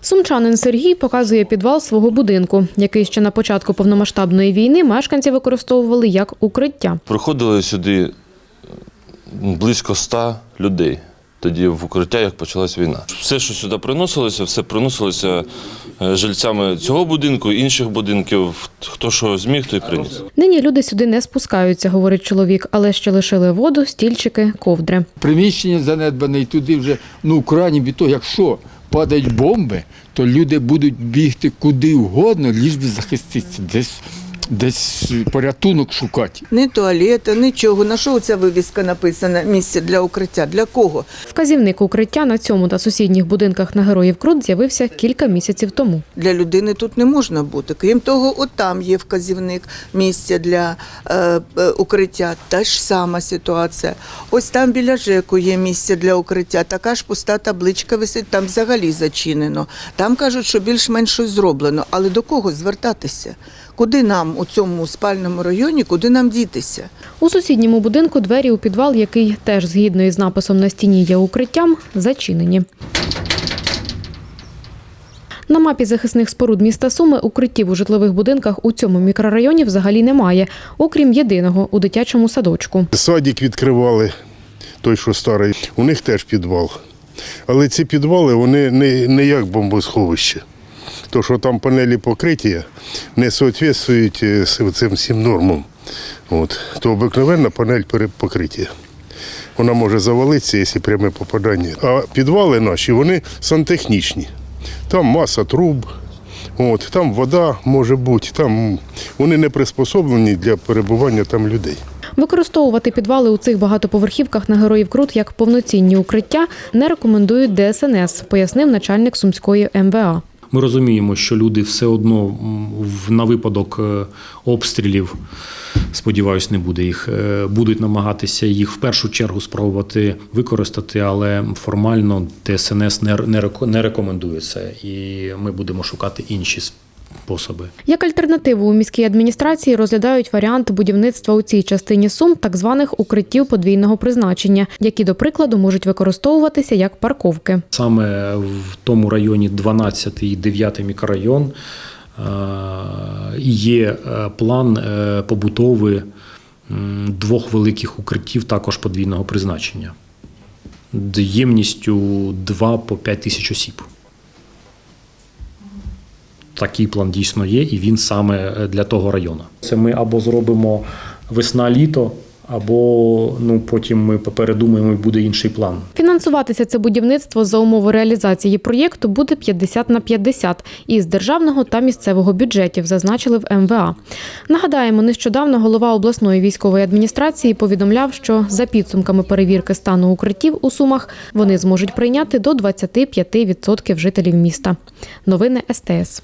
Сумчанин Сергій показує підвал свого будинку, який ще на початку повномасштабної війни мешканці використовували як укриття. Приходили сюди близько ста людей. Тоді в укриття, як почалась війна. Все, що сюди приносилося, все приносилося е, жильцями цього будинку, інших будинків. Хто що зміг, той приніс. Нині люди сюди не спускаються, говорить чоловік, але ще лишили воду, стільчики, ковдри. приміщення занедбане, і туди вже ну, в від того, якщо падають бомби, то люди будуть бігти куди угодно, ліж би захиститися, десь, десь порятунок шукати. Ні туалета, нічого. На що ця вивіска написана? Місце для укриття. Для кого? Вказівник укриття на цьому та сусідніх будинках на героїв Крут з'явився кілька місяців тому. Для людини тут не можна бути. Крім того, от там є вказівник місця для е, е, укриття. Та ж сама ситуація. Ось там біля ЖЕКу є місце для укриття. Така ж пуста табличка висить, там взагалі зачинено. Там кажуть, що більш-менш щось зроблено. Але до кого звертатися? Куди нам у цьому спальному районі, куди нам дітися? У сусідньому будинку двері у підвал, який теж згідно із написом на стіні є укриттям, зачинені. На мапі захисних споруд міста Суми укриттів у житлових будинках у цьому мікрорайоні взагалі немає, окрім єдиного у дитячому садочку. Садик відкривали, той, що старий, у них теж підвал. Але ці підвали вони не, не як бомбосховище. То, що там панелі покриття не соответствують е, цим всім нормам. От. То обикновенна панель покриття. Вона може завалитися, якщо пряме попадання. А підвали наші, вони сантехнічні. Там маса труб, от, там вода може бути, там вони не приспособлені для перебування там людей. Використовувати підвали у цих багатоповерхівках на героїв Крут як повноцінні укриття не рекомендують ДСНС, пояснив начальник сумської МВА. Ми розуміємо, що люди все одно на випадок е, обстрілів, сподіваюсь, не буде їх, е, будуть намагатися їх в першу чергу спробувати використати, але формально р- не рекомендує це, і ми будемо шукати інші способи. Як альтернативу у міській адміністрації розглядають варіант будівництва у цій частині Сум так званих укриттів подвійного призначення, які, до прикладу, можуть використовуватися як парковки. Саме в тому районі 12 і 9 мікрорайон е, є е, план е, побудови двох великих укриттів, також подвійного призначення, ємністю 2 по 5 тисяч осіб. Такий план дійсно є, і він саме е, для того району. Це ми або зробимо весна-літо, або ну, потім ми передумаємо і буде інший план. Фінансуватися це будівництво за умови реалізації проєкту буде 50 на 50 із державного та місцевого бюджетів, зазначили в МВА. Нагадаємо, нещодавно голова обласної військової адміністрації повідомляв, що за підсумками перевірки стану укриттів у Сумах вони зможуть прийняти до 25% жителів міста. Новини СТС.